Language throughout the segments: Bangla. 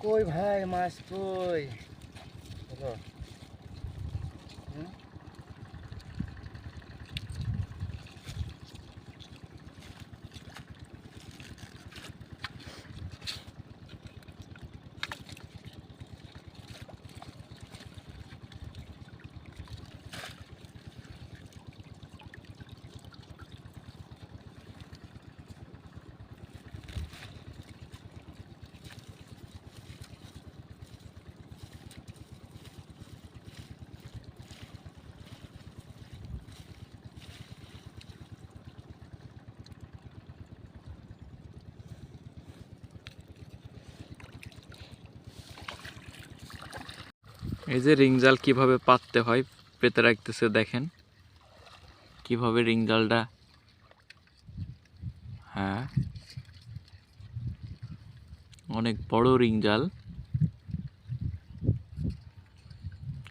কই ভাই মাছ কই? এই যে রিং জাল কীভাবে পাততে হয়, পেতে রাখতেছে, দেখেন। কীভাবে রিং জালটা হ্যাঁ। অনেক বড় রিং জাল।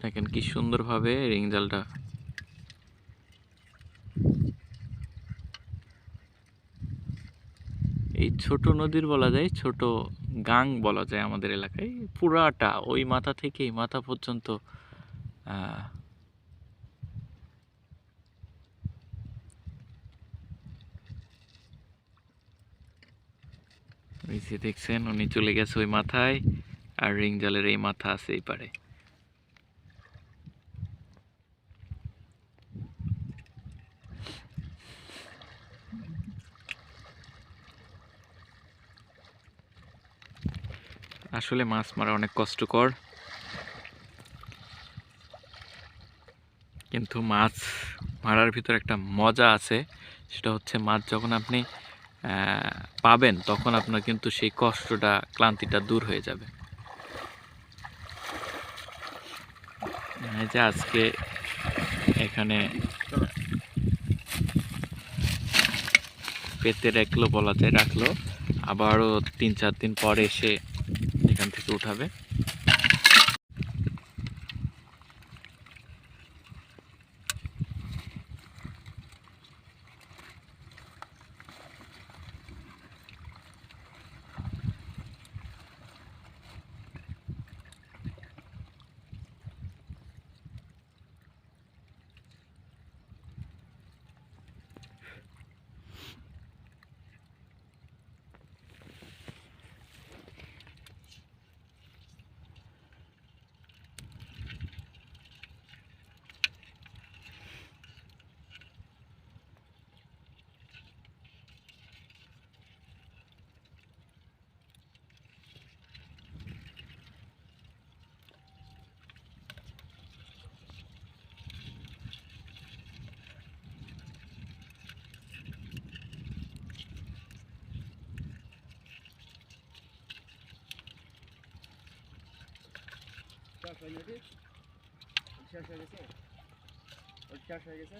দেখেন কি সুন্দরভাবে রিং জালটা। এই ছোট নদীর বলা যায়, ছোট গাং বলা যায় আমাদের এলাকায়, পুরাটা ওই মাথা থেকে মাথা পর্যন্ত দেখছেন, উনি চলে গেছে ওই মাথায়, আর রিং জলের এই মাথা আছে এই পারে। আসলে মাছ মারা অনেক কষ্টকর। কিন্তু মাছ মারার ভিতর একটা মজা আছে, সেটা হচ্ছে মাছ যখন আপনি পাবেন, তখন আপনার কিন্তু সেই কষ্টটা, ক্লান্তিটা দূর হয়ে যাবে। যে আজকে এখানে পেতে রাখল বলা যায়, রাখল। আবারও তিন চার দিন পরে এসে এখান থেকে উঠাবে। শেষ হয়ে গেছে শেষ হয়ে গেছে ওর শেষ হয়ে গেছে